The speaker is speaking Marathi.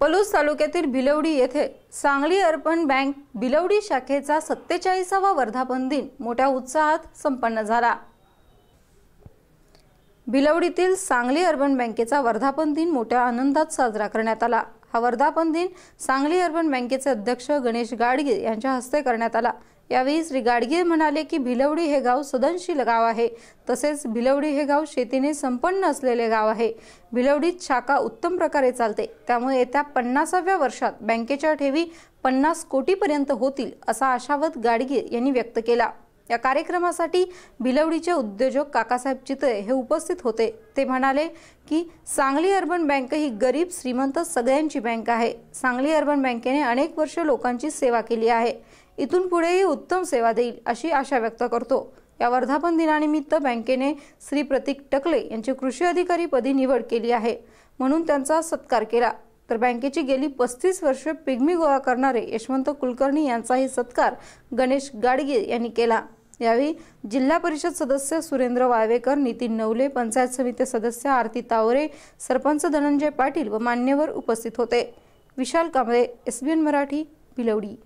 पलूस तालुक्यातील भिलवडी येथे सांगली अर्पण बँक भिलवडी शाखेचा सत्तेचाळीसावा वर्धापन दिन मोठ्या उत्साहात संपन्न झाला. भिलवडीतील सांगली अर्बन बँकेचा वर्धापन दिन मोठ्या आनंदात साजरा करण्यात आला. हा वर्धापन दिन सांगली अर्बन बँकेचे अध्यक्ष गणेश गाडगे यांच्या हस्ते करण्यात आला. यावेळी श्री गाडगे म्हणाले की भिलवडी हे गाव सदनशील गाव आहे. तसेच भिलवडी हे गाव शेतीने संपन्न असलेले गाव आहे. भिलवडीत शाखा उत्तम प्रकारे चालते. त्यामुळे येत्या पन्नासाव्या वर्षात बँकेच्या ठेवी पन्नास कोटीपर्यंत होतील असा आशावत गाडगे यांनी व्यक्त केला. या कार्यक्रमासाठी भिलवडीचे उद्योजक काकासाहेब चितळे हे उपस्थित होते. ते म्हणाले की सांगली अर्बन बँक ही गरीब श्रीमंत सगळ्यांची बँक आहे. सांगली अर्बन बँकेने अनेक वर्ष लोकांची सेवा केली आहे. इथून पुढेही उत्तम सेवा देईल अशी आशा व्यक्त करतो. या वर्धापन दिनानिमित्त बँकेने श्री प्रतीक टकले यांची कृषी अधिकारी पदी निवड केली आहे. म्हणून त्यांचा सत्कार केला. तर बँकेची गेली पस्तीस वर्ष पिगमी गोळा करणारे यशवंत कुलकर्णी यांचाही सत्कार गणेश गाडगे यांनी केला. यावेळी जिल्हा परिषद सदस्य सुरेंद्र वाळवेकर नितीन नवले पंचायत समिती सदस्य आरती तावरे सरपंच धनंजय पाटील व मान्यवर उपस्थित होते. विशाल कांबळे एसबीएन मराठी भिलवडी